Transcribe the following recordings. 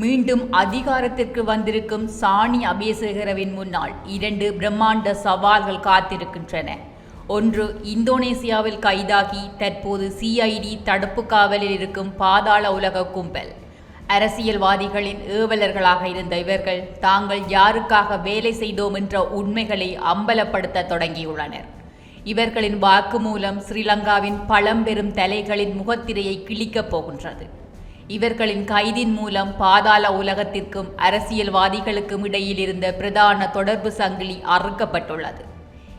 மீண்டும் அதிகாரத்திற்கு வந்திருக்கும் சாணி அபேசகரவின் முன்னால் இரண்டு பிரம்மாண்ட சவால்கள் காத்திருக்கின்றன. ஒன்று இந்தோனேசியாவில் கைதாகி தற்போது சிஐடி தடுப்பு காவலில் இருக்கும் பாதாள உலக கும்பல். அரசியல்வாதிகளின் ஏவலர்களாக இருந்த இவர்கள் தாங்கள் யாருக்காக வேலை செய்தோம் என்ற உண்மைகளை அம்பலப்படுத்த தொடங்கியுள்ளனர். இவர்களின் வாக்குமூலம் ஸ்ரீலங்காவின் பழம்பெரும் தலைகளின் முகத்திரையை கிழிக்கப் போகின்றது. இவர்களின் கைதின் மூலம் பாதாள உலகத்திற்கும் அரசியல்வாதிகளுக்கும் இடையில் இருந்த பிரதான தொடர்பு சங்கிலி அறுக்கப்பட்டுள்ளது.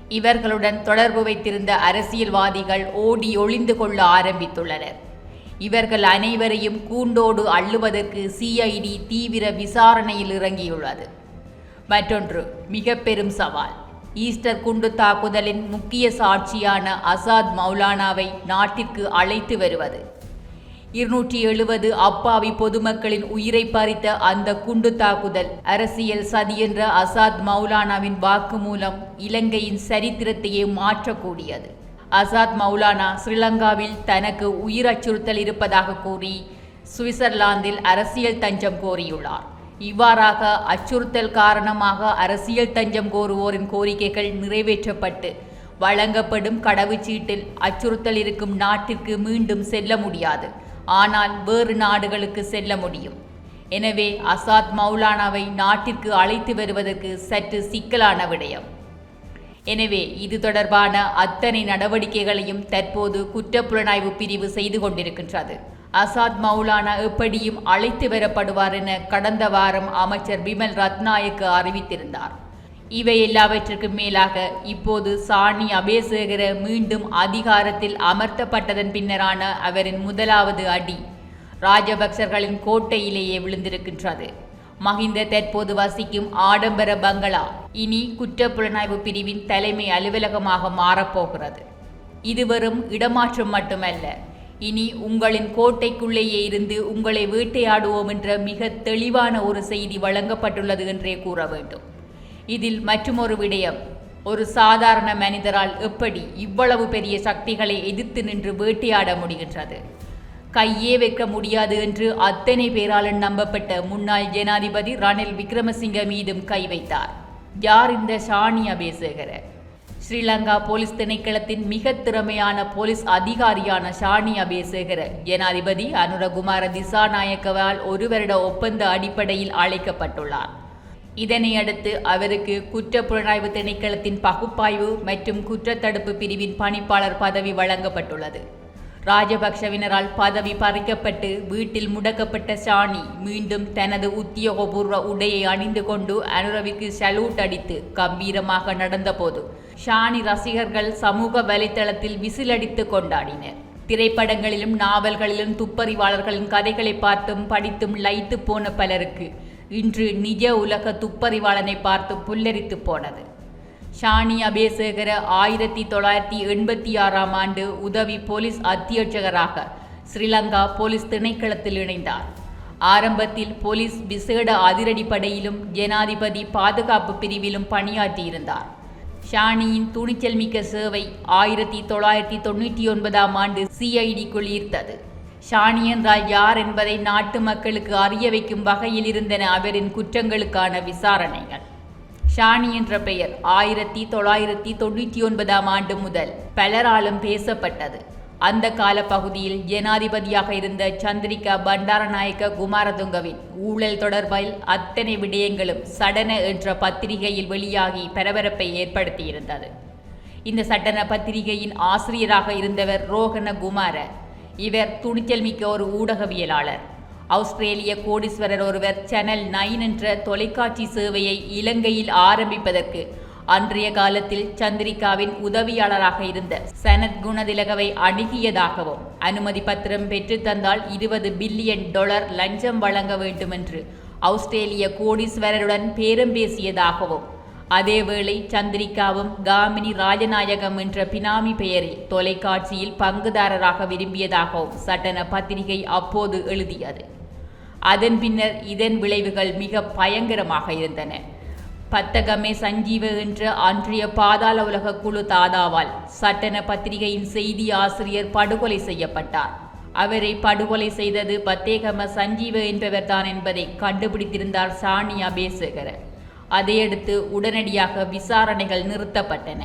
இவர்களுடன் தொடர்பு வைத்திருந்த அரசியல்வாதிகள் ஓடி ஒளிந்து கொள்ள ஆரம்பித்துள்ளனர். இவர்கள் அனைவரையும் கூண்டோடு அள்ளுவதற்கு சிஐடி தீவிர விசாரணையில் இறங்கியுள்ளது. மற்றொன்று மிக பெரும் சவால். ஈஸ்டர் குண்டு தாக்குதலின் முக்கிய சாட்சியான அசாத் மௌலானாவை நாட்டிற்கு அழைத்து வருவது. இருநூற்றி எழுபது அப்பாவி பொதுமக்களின் உயிரை பறித்த அந்த குண்டு தாக்குதல். அரசியல் சதி என்ற அசாத் மௌலானாவின் வாக்குமூலம் இலங்கையின் சரித்திரத்தையே மாற்றக்கூடியது. அசாத் மௌலானா ஸ்ரீலங்காவில் தனக்கு உயிர் அச்சுறுத்தல் இருப்பதாக கூறி சுவிட்சர்லாந்தில் அரசியல் தஞ்சம் கோரியுள்ளார். இவ்வாறாக அச்சுறுத்தல் காரணமாக அரசியல் தஞ்சம் கோருவோரின் கோரிக்கைகள் நிறைவேற்றப்பட்டு வழங்கப்படும் கடவுச்சீட்டில் அச்சுறுத்தல் இருக்கும் நாட்டிற்கு மீண்டும் செல்ல முடியாது. ஆனால் வேறு நாடுகளுக்கு செல்ல முடியும். எனவே அசாத் மௌலானாவை நாட்டிற்கு அழைத்து வருவதற்கு சற்று சிக்கலான விடயம். எனவே இது தொடர்பான அத்தனை நடவடிக்கைகளையும் தற்போது குற்றப்புலனாய்வு பிரிவு செய்து கொண்டிருக்கின்றது. அசாத் மௌலானா எப்படியும் அழைத்து வரப்படுவார் என கடந்த வாரம் அமைச்சர் பிமல் ரத்நாயக்கு அறிவித்திருந்தார். இவை எல்லாவற்றிற்கும் மேலாக இப்போது சாணி அபேசேகர மீண்டும் அதிகாரத்தில் அமர்த்தப்பட்டதன் பின்னரான அவரின் முதலாவது அடி ராஜபக்சர்களின் கோட்டையிலேயே விழுந்திருக்கின்றது. மஹிந்த தற்போது வசிக்கும் ஆடம்பர பங்களா இனி குற்றப்புலனாய்வு பிரிவின் தலைமை அலுவலகமாக மாறப்போகிறது. இது வெறும் இடமாற்றம் மட்டுமல்ல. இனி உங்களின் கோட்டைக்குள்ளேயே இருந்து உங்களை வேட்டையாடுவோம் என்ற மிக தெளிவான ஒரு செய்தி வழங்கப்பட்டுள்ளது என்றே கூற வேண்டும். இதில் மற்றுமொரு விடயம். ஒரு சாதாரண மனிதரால் எப்படி இவ்வளவு பெரிய சக்திகளை எதிர்த்து நின்று வேட்டையாட முடிகின்றது? கையே வைக்க முடியாது என்று அத்தனை பேராலும் நம்பப்பட்ட முன்னாள் ஜனாதிபதி ரணில் விக்ரமசிங்க மீதும் கை வைத்தார். யார் இந்த ஷானி அபேசேகர ஸ்ரீலங்கா போலீஸ் திணைக்களத்தின் மிக திறமையான போலீஸ் அதிகாரியான ஷானி அபேசேகர ஜனாதிபதி அனுரகுமார திசாநாயக்கவால் ஒரு வருட ஒப்பந்த அடிப்படையில் அழைக்கப்பட்டுள்ளார். இதனையடுத்து அவருக்கு அவருக்கு குற்றப்புலனாய்வு திணைக்களத்தின் பகுப்பாய்வு மற்றும் குற்றத்தடுப்பு பிரிவின் பணிப்பாளர் பதவி வழங்கப்பட்டுள்ளது. ராஜபக்ஷவினரால் பதவி பறிக்கப்பட்டு வீட்டில் முடக்கப்பட்ட ஷானி மீண்டும் தனது உத்தியோகபூர்வ உடையை அணிந்து கொண்டு அனுரவிற்கு சல்யூட் அடித்து கம்பீரமாக நடந்தபோது ஷானி ரசிகர்கள் சமூக வலைத்தளத்தில் விசிலடித்து கொண்டாடினர். திரைப்படங்களிலும் நாவல்களிலும் துப்பறிவாளர்களின் கதைகளை பார்த்தும் படித்தும் லைத்து போன பலருக்கு இன்று நிஜ உலக துப்பறிவாளனை பார்த்து புல்லரித்து போனது. ஷானி அபேசேகர ஆயிரத்தி தொள்ளாயிரத்தி எண்பத்தி ஆறாம் ஆண்டு உதவி போலீஸ் அத்தியட்சகராக ஸ்ரீலங்கா போலீஸ் திணைக்களத்தில் இணைந்தார். ஆரம்பத்தில் போலீஸ் விசேட அதிரடிப்படையிலும் ஜனாதிபதி பாதுகாப்பு பிரிவிலும் பணியாற்றியிருந்தார். ஷானியின் துணிச்சல் மிக்க சேவை ஆயிரத்தி தொள்ளாயிரத்தி தொண்ணூற்றி ஒன்பதாம் ஆண்டு சிஐடிக்குள் ஈர்த்தது. ஷானியன் ராய் யார் என்பதை நாட்டு மக்களுக்கு அறிய வைக்கும் வகையில் இருந்தன அவரின் குற்றங்களுக்கான விசாரணைகள். ஷானி என்ற பெயர் ஆயிரத்தி தொள்ளாயிரத்தி தொண்ணூற்றி ஒன்பதாம் ஆண்டு முதல் பலராலும் பேசப்பட்டது. அந்த கால பகுதியில் ஜனாதிபதியாக இருந்த சந்திரிகா பண்டாரநாயக்க குமாரதுங்கவின் ஊழல் தொடர்பில் அத்தனை விடயங்களும் சடன என்ற பத்திரிகையில் வெளியாகி பரபரப்பை ஏற்படுத்தியிருந்தது. இந்த சட்டன பத்திரிகையின் ஆசிரியராக இருந்தவர் ரோகன குமார இவர் துணிச்சல் மிக்க ஒரு ஊடகவியலாளர். ஆஸ்திரேலிய கோடீஸ்வரர் ஒருவர் சேனல் நைன் என்ற தொலைக்காட்சி சேவையை இலங்கையில் ஆரம்பிப்பதற்கு அன்றைய காலத்தில் சந்திரிகாவின் உதவியாளராக இருந்த சனத் குணதிலகவை அணுகியதாகவும் அனுமதி பத்திரம் பெற்றுத்தந்தால் இருபது பில்லியன் டாலர் லஞ்சம் வழங்க வேண்டுமென்று ஆஸ்திரேலிய கோடீஸ்வரருடன் பேரம் பேசியதாகவும் அதேவேளை சந்திரிகாவும் காமினி ராஜநாயகம் என்ற பினாமி பெயரில் தொலைக்காட்சியில் பங்குதாரராக விரும்பியதாகவும் சட்டன பத்திரிகை அப்போது எழுதியது. அதன் பின்னர் இதன் விளைவுகள் மிக பயங்கரமாக இருந்தன. பத்தகமே சஞ்சீவ என்ற அன்றைய பாதாள உலக குழு தாதாவால் சட்டன பத்திரிகையின் செய்தி ஆசிரியர் படுகொலை செய்யப்பட்டார். அவரை படுகொலை செய்தது பத்தேகம சஞ்சீவ என்பவர்தான் என்பதை கண்டுபிடித்திருந்தார் சானியா அபேசகர அதையடுத்து உடனடியாக விசாரணைகள் நிறுத்தப்பட்டன.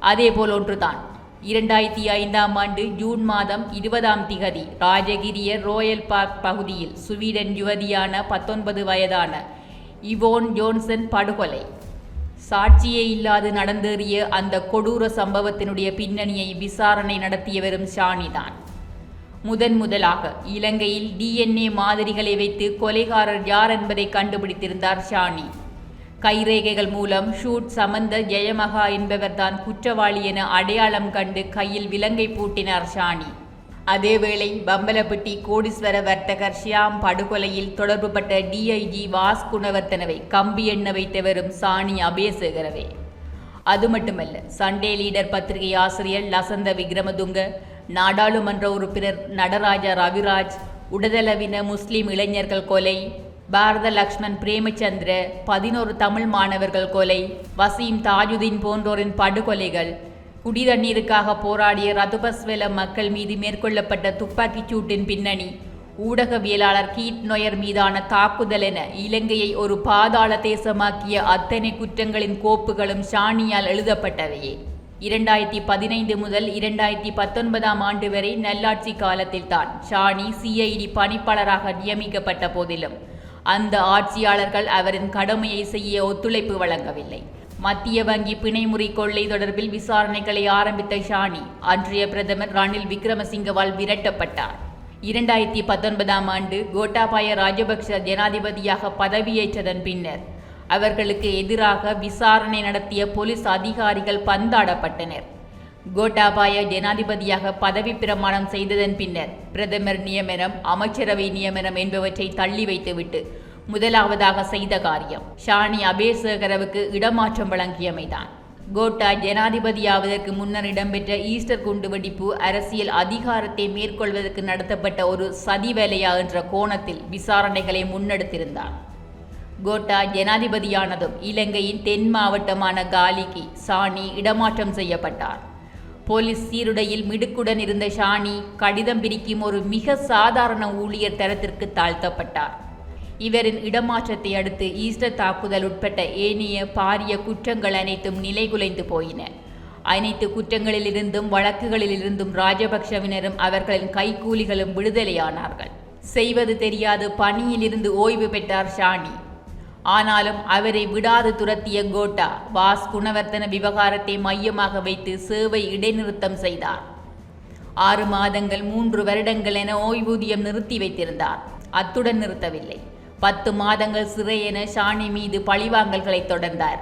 அதேபோல் ஒன்றுதான். இரண்டாயிரத்தி ஐந்தாம் ஆண்டு ஜூன் மாதம் இருபதாம் திகதி ராஜகிரிய ரோயல் பார்க் பகுதியில் சுவீடன் யுவதியான பத்தொன்பது வயதான இவோன் ஜோன்சன் படுகொலை. சாட்சியே இல்லாது நடந்தேறிய அந்த கொடூர சம்பவத்தினுடைய பின்னணியை விசாரணை நடத்தியவரும் ஷானிதான். முதன் முதலாக இலங்கையில் டிஎன்ஏ மாதிரிகளை வைத்து கொலைகாரர் யார் என்பதை கண்டுபிடித்திருந்தார் ஷானி. கைரேகைகள் மூலம் ஷூட் சமந்த ஜெயமகா என்பவர்தான் குற்றவாளி என அடையாளம் கண்டு கையில் விலங்கை பூட்டினார் ஷானி. அதேவேளை பம்பலப்பட்டி கோடீஸ்வர வர்த்தகர் ஷியாம் படுகொலையில் தொடர்புபட்ட டிஐஜி வாஸ் குணவர்த்தனவை கம்பி எண்ண வைத்தவரும் சாணி அபேசகரவே அது மட்டுமல்ல சண்டே லீடர் பத்திரிகை ஆசிரியர் லசந்த விக்ரமதுங்க நாடாளுமன்ற உறுப்பினர் நடராஜா ரவிராஜ் உடதளவின முஸ்லிம் இளைஞர்கள் கொலை பாரத லக்ஷ்மண் பிரேமச்சந்திர பதினோரு தமிழ் மாணவர்கள் கொலை வசீம் தாஜுதீன் போன்றோரின் படுகொலைகள் குடிதண்ணீருக்காக போராடிய ரதுபஸ்வெல மக்கள் மீது மேற்கொள்ளப்பட்ட துப்பாக்கிச் சூட்டின் பின்னணி ஊடகவியலாளர் கீட் நொயர் மீதான தாக்குதல் என இலங்கையை ஒரு பாதாள தேசமாக்கிய அத்தனை குற்றங்களின் கோப்புகளும் ஷானியால் எழுதப்பட்டவையே. இரண்டாயிரத்தி பதினைந்து முதல் இரண்டாயிரத்தி பத்தொன்பதாம் ஆண்டு வரை நல்லாட்சி காலத்தில்தான் ஷானி சிஐடி பணிப்பாளராக நியமிக்கப்பட்ட போதிலும் அந்த ஆட்சியாளர்கள் அவரின் கடமையை செய்ய ஒத்துழைப்பு வழங்கவில்லை. மத்திய வங்கி பிணைமுறை கொள்ளை தொடர்பில் விசாரணைகளை ஆரம்பித்த ஷானி அன்றைய பிரதமர் ரணில் விக்ரமசிங்கவால் விரட்டப்பட்டார். இரண்டாயிரத்தி பத்தொன்பதாம் ஆண்டு கோட்டாபாய ராஜபக்ஷ ஜனாதிபதியாக பதவியேற்றதன் பின்னர் அவர்களுக்கு எதிராக விசாரணை நடத்திய போலீஸ் அதிகாரிகள் பந்தாடப்பட்டனர். கோட்டாபாய ஜனாதிபதியாக பதவி பிரமாணம் செய்ததன் பின்னர் பிரதமர் நியமனம் அமைச்சரவை நியமனம் என்பவற்றை தள்ளி வைத்துவிட்டு முதலாவதாக செய்த காரியம் ஷானி அபேசகரவுக்கு இடமாற்றம் வழங்கியமைதான். கோட்டா ஜனாதிபதியாவதற்கு முன்னர் இடம்பெற்ற ஈஸ்டர் குண்டுவெடிப்பு அரசியல் அதிகாரத்தை மேற்கொள்வதற்கு நடத்தப்பட்ட ஒரு சதி வேலையா என்ற கோணத்தில் விசாரணைகளை முன்னெடுத்திருந்தார். கோட்டா ஜனாதிபதியானதும் இலங்கையின் தென் மாவட்டமான காலிக்கு சாணி இடமாற்றம் செய்யப்பட்டார். போலீஸ் சீருடையில் மிடுக்குடன் இருந்த ஷானி கடிதம் பிரிக்கும் ஒரு மிக சாதாரண ஊழியர் தரத்திற்கு தாழ்த்தப்பட்டார். இவரின் இடமாற்றத்தை அடுத்து ஈஸ்டர் தாக்குதல் உட்பட்ட ஏனைய பாரிய குற்றங்கள் அனைத்தும் நிலைகுலைந்து போயின. அனைத்து குற்றங்களிலிருந்தும் வழக்குகளிலிருந்தும் ராஜபக்ஷவினரும் அவர்களின் கைக்கூலிகளும் விடுதலையானார்கள். செய்வது தெரியாது பணியிலிருந்து ஓய்வு பெற்றார் ஷானி. ஆனாலும் அவரை விடாது துரத்திய கோட்டா வாஸ் குணவர்த்தன விவகாரத்தை மையமாக வைத்து சேவை இடைநிறுத்தம் செய்தார். ஆறு மாதங்கள் மூன்று வருடங்கள் என ஓய்வூதியம் நிறுத்தி வைத்திருந்தார். அத்துடன் நிறுத்தவில்லை. பத்து மாதங்கள் சிறை என ஷானி மீது பழிவாங்கல்களை தொடர்ந்தார்.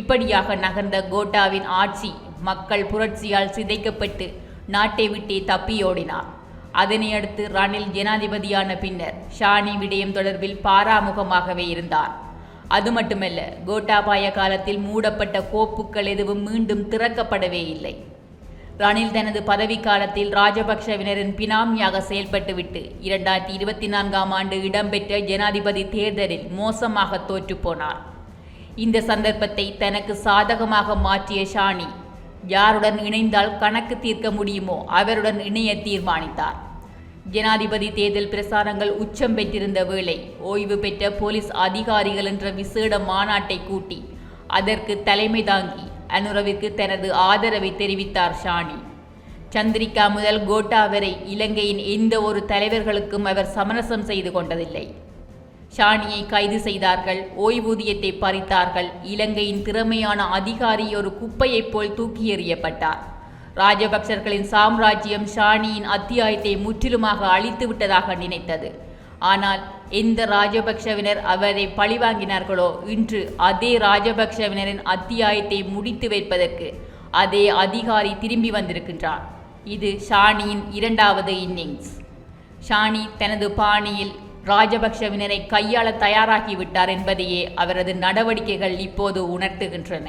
இப்படியாக நகர்ந்த கோட்டாவின் ஆட்சி மக்கள் புரட்சியால் சிதைக்கப்பட்டு நாட்டை விட்டே தப்பியோடினார். அதனையடுத்து ரணில் ஜனாதிபதியான பின்னர் ஷானி விடயம் தொடர்பில் பாராமுகமாகவே இருந்தார். அது மட்டுமல்ல கோட்டாபாய காலத்தில் மூடப்பட்ட கோப்புக்கள் எதுவும் மீண்டும் திறக்கப்படவே இல்லை. ரணில் தனது பதவிக்காலத்தில் ராஜபக்ஷவினரின் பினாமியாக செயல்பட்டுவிட்டு இரண்டாயிரத்தி இருபத்தி நான்காம் ஆண்டு இடம்பெற்ற ஜனாதிபதி தேர்தலில் மோசமாக தோற்றுப்போனார். இந்த சந்தர்ப்பத்தை தனக்கு சாதகமாக மாற்றிய ஷானி யாருடன் இணைந்தால் கணக்கு தீர்க்க முடியுமோ அவருடன் இணைய தீர்மானித்தார். ஜனாதிபதி தேர்தல் பிரசாரங்கள் உச்சம் பெற்றிருந்த வேளை ஓய்வு பெற்ற போலீஸ் அதிகாரிகள் என்ற விசேட மாநாட்டை கூட்டி அதற்கு தலைமை தாங்கி அனுரவிற்கு தனது ஆதரவை தெரிவித்தார் ஷானி. சந்திரிகா முதல் கோட்டா வரை இலங்கையின் எந்த ஒரு தலைவர்களுக்கும் அவர் சமரசம் செய்து கொண்டதில்லை. ஷானியை கைது செய்தார்கள் ஓய்வூதியத்தை பறித்தார்கள் இலங்கையின் திறமையான அதிகாரி ஒரு குப்பையைப் போல் தூக்கி எறியப்பட்டார். ராஜபக்சர்களின் சாம்ராஜ்யம் ஷானியின் அத்தியாயத்தை முற்றிலுமாக அழித்து விட்டதாக நினைத்தது. ஆனால் எந்த ராஜபக்ஷவினர் அவரை பழிவாங்கினார்களோ இன்று அதே ராஜபக்ஷவினரின் அத்தியாயத்தை முடித்து வைப்பதற்கு அதே அதிகாரி திரும்பி வந்திருக்கின்றார். இது ஷானியின் இரண்டாவது இன்னிங்ஸ். ஷானி தனது பாணியில் ராஜபக்ஷவினரை கையாள தயாராகிவிட்டார் என்பதையே அவரது நடவடிக்கைகள் இப்போது உணர்த்துகின்றன.